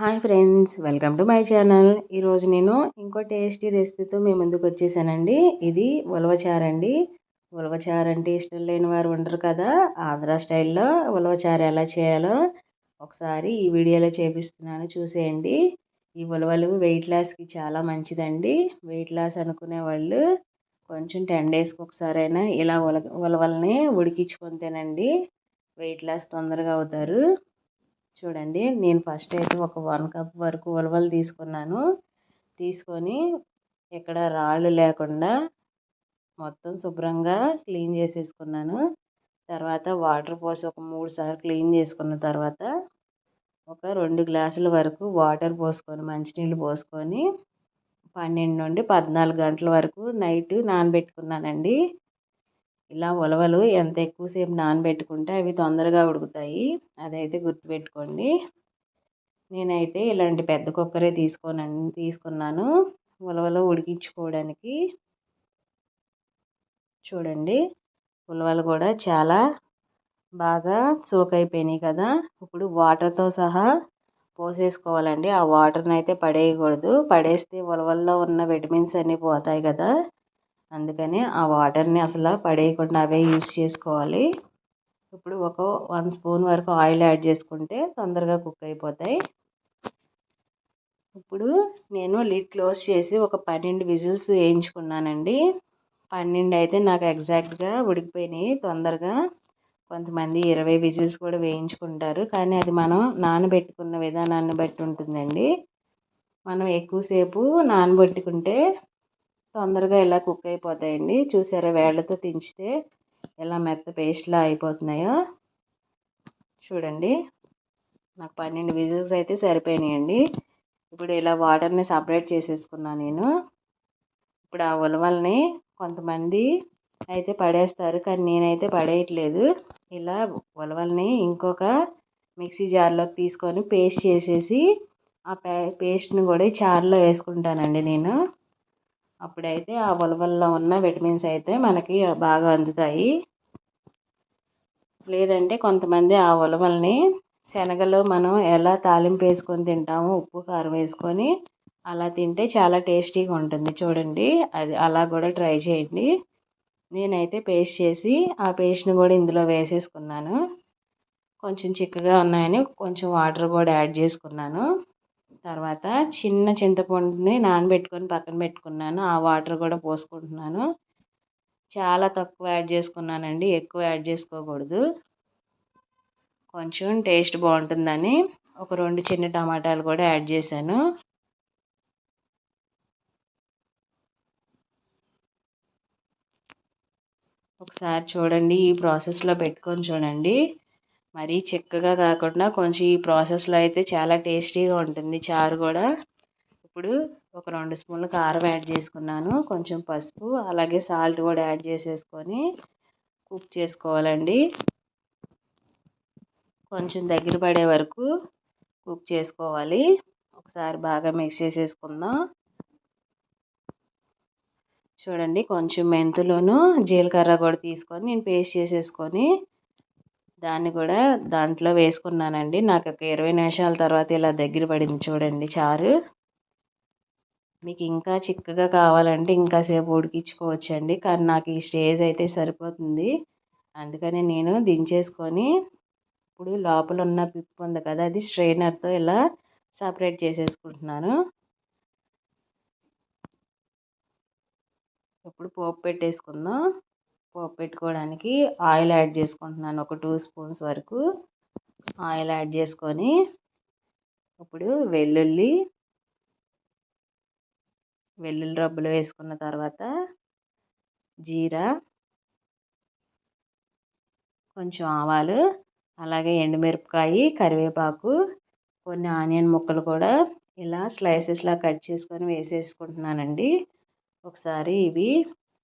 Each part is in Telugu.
Hi friends welcome to my channel. ఈరోజు నేను ఇంకో టేస్టీ రెసిపీతో మేము ముందుకు వచ్చేసానండి. ఇది ఉలవచారు అండి. ఉలవచారు అంటే ఇష్టం లేని వారు ఉండరు కదా. ఆంధ్ర స్టైల్లో ఉలవచారు ఎలా చేయాలో ఒకసారి ఈ వీడియోలో చేపిస్తున్నాను చూసేయండి. ఈ ఉలవలు వెయిట్ లాస్కి చాలా మంచిదండి. వెయిట్ లాస్ అనుకునే వాళ్ళు కొంచెం టెన్ డేస్కి ఒకసారైనా ఇలా ఉల ఉలవల్ని ఉడికించుకొని తినండి. వెయిట్ లాస్ తొందరగా అవుతారు. చూడండి నేను ఫస్ట్ అయితే ఒక వన్ కప్ వరకు ఉలవలు తీసుకున్నాను. తీసుకొని ఇక్కడ రాళ్ళు లేకుండా మొత్తం శుభ్రంగా క్లీన్ చేసేసుకున్నాను. తర్వాత వాటర్ పోసి ఒక మూడు సార్లు క్లీన్ చేసుకున్న తర్వాత ఒక రెండు గ్లాసుల వరకు వాటర్ పోసుకొని మంచినీళ్ళు పోసుకొని పన్నెండు నుండి పద్నాలుగు గంటల వరకు నైట్ నానబెట్టుకున్నానండి. ఇలా ఉలవలు ఎంత ఎక్కువసేపు నానబెట్టుకుంటే అవి తొందరగా ఉడుకుతాయి. అదైతే గుర్తుపెట్టుకోండి. నేనైతే ఇలాంటి పెద్ద కుక్కరే తీసుకోనండి తీసుకున్నాను. ఉలవలు ఉడికించుకోవడానికి. చూడండి ఉలవలు కూడా చాలా బాగా సోక్ అయిపోయినాయి కదా. ఇప్పుడు వాటర్తో సహా పోసేసుకోవాలండి. ఆ వాటర్ని అయితే పడేయకూడదు. పడేస్తే ఉలవల్లో ఉన్న విటమిన్స్ అన్నీ పోతాయి కదా. అందుకని ఆ వాటర్ని అసలు పడేయకుండా అవే యూస్ చేసుకోవాలి. ఇప్పుడు ఒక వన్ స్పూన్ వరకు ఆయిల్ యాడ్ చేసుకుంటే తొందరగా కుక్ అయిపోతాయి. ఇప్పుడు నేను లిడ్ క్లోజ్ చేసి ఒక పన్నెండు విజిల్స్ వేయించుకున్నానండి. పన్నెండు అయితే నాకు ఎగ్జాక్ట్గా ఉడికిపోయినాయి తొందరగా. కొంతమంది ఇరవై విజిల్స్ కూడా వేయించుకుంటారు. కానీ అది మనం నానబెట్టుకున్న విధానాన్ని బట్టి ఉంటుందండి. మనం ఎక్కువసేపు నానబెట్టుకుంటే తొందరగా ఇలా కుక్ అయిపోతాయండి? చూసారా వేళ్ళతో తించితే ఎలా మెత్త పేస్ట్లా అయిపోతున్నాయో? చూడండి. నాకు పన్నెండు విజిల్స్ అయితే సరిపోయినాయండి. ఇప్పుడు ఇలా వాటర్ని సపరేట్ చేసేసుకున్నాను నేను. ఇప్పుడు ఆ ఉలవల్ని కొంతమంది అయితే పడేస్తారు కానీ నేనైతే పడేయట్లేదు. ఇలా ఉలవల్ని ఇంకొక మిక్సీ జార్లోకి తీసుకొని పేస్ట్ చేసేసి ఆ పే పేస్ట్ని కూడా చారులో వేసుకుంటానండి నేను. అప్పుడైతే ఆ ఉలవల్లో ఉన్న విటమిన్స్ అయితే మనకి బాగా అందుతాయి. లేదంటే కొంతమంది ఆ ఉలవల్ని శనగలు మనం ఎలా తాలింపు వేసుకొని తింటామో ఉప్పు కారం వేసుకొని అలా తింటే చాలా టేస్టీగా ఉంటుంది. చూడండి అది అలా కూడా ట్రై చేయండి. నేనైతే పేస్ట్ చేసి ఆ పేస్ట్ని కూడా ఇందులో వేసేసుకున్నాను. కొంచెం చిక్కగా ఉన్నాయని కొంచెం వాటర్ కూడా యాడ్ చేసుకున్నాను. తర్వాత చిన్న చింతపండుని నానబెట్టుకొని పక్కన పెట్టుకున్నాను. ఆ వాటర్ కూడా పోసుకుంటున్నాను. చాలా తక్కువ యాడ్ చేసుకున్నానండి. ఎక్కువ యాడ్ చేసుకోకూడదు. కొంచెం టేస్ట్ బాగుంటుందని ఒక రెండు చిన్న టమాటాలు కూడా యాడ్ చేశాను. ఒకసారి చూడండి ఈ ప్రాసెస్లో పెట్టుకొని చూడండి. మరీ చిక్కగా కాకుండా కొంచెం ఈ ప్రాసెస్లో అయితే చాలా టేస్టీగా ఉంటుంది చారు కూడా. ఇప్పుడు ఒక రెండు స్పూన్లు కారం యాడ్ చేసుకున్నాను. కొంచెం పసుపు అలాగే సాల్ట్ కూడా యాడ్ చేసేసుకొని కుక్ చేసుకోవాలండి. కొంచెం దగ్గర పడే వరకు కుక్ చేసుకోవాలి. ఒకసారి బాగా మిక్స్ చేసేసుకుందాం. చూడండి కొంచెం మెంతులను జీలకర్ర కూడా తీసుకొని నేను పేస్ట్ చేసేసుకొని దాన్ని కూడా దాంట్లో వేసుకున్నానండి. నాకు ఒక ఇరవై నిమిషాల తర్వాత ఇలా దగ్గర పడింది చూడండి చారు. మీకు ఇంకా చిక్కగా కావాలంటే ఇంకా సేపు ఉడికించుకోవచ్చండి. కానీ నాకు ఈ స్టేజ్ అయితే సరిపోతుంది. అందుకని నేను దించేసుకొని ఇప్పుడు లోపల ఉన్న పిప్పు ఉంది కదా అది స్ట్రైనర్తో ఇలా సపరేట్ చేసేసుకుంటున్నాను. ఇప్పుడు పోపు పెట్టేసుకుందాం. పోపు పెట్టుకోవడానికి ఆయిల్ యాడ్ చేసుకుంటున్నాను. ఒక టూ స్పూన్స్ వరకు ఆయిల్ యాడ్ చేసుకొని ఇప్పుడు వెల్లుల్లి వెల్లుల్లి రబ్బులు వేసుకున్న తర్వాత జీరా కొంచెం ఆవాలు అలాగే ఎండుమిరపకాయ కరివేపాకు కొన్ని ఆనియన్ ముక్కలు కూడా ఇలా స్లైసెస్లా కట్ చేసుకొని వేసేసుకుంటున్నానండి. ఒకసారి ఇవి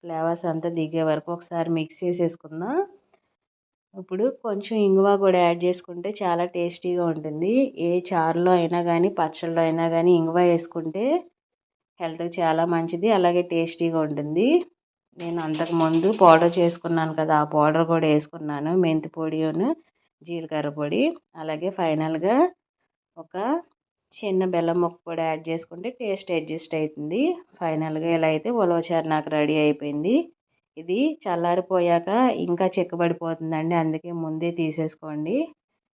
ఫ్లేవర్స్ అంతా దిగే వరకు ఒకసారి మిక్స్ చేసేసుకుందాం. ఇప్పుడు కొంచెం ఇంగువ కూడా యాడ్ చేసుకుంటే చాలా టేస్టీగా ఉంటుంది. ఏ చారులో అయినా కానీ పచ్చళ్ళలో అయినా కానీ ఇంగువ వేసుకుంటే హెల్త్కి చాలా మంచిది అలాగే టేస్టీగా ఉంటుంది. నేను అంతకుముందు పౌడర్ చేసుకున్నాను కదా ఆ పౌడర్ కూడా వేసుకున్నాను. మెంతి పొడిను జీలకర్ర పొడి అలాగే ఫైనల్గా ఒక చిన్న బెల్లం ముక్క కూడా యాడ్ చేసుకుంటే టేస్ట్ అడ్జస్ట్ అవుతుంది ఫైనల్గా ఇలా అయితే ఉలవచారు నాకు రెడీ అయిపోయింది. ఇది చల్లారిపోయాక ఇంకా చిక్కబడిపోతుందండి అందుకే ముందే తీసేసుకోండి.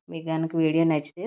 మీకు కనుక వీడియో నచ్చితే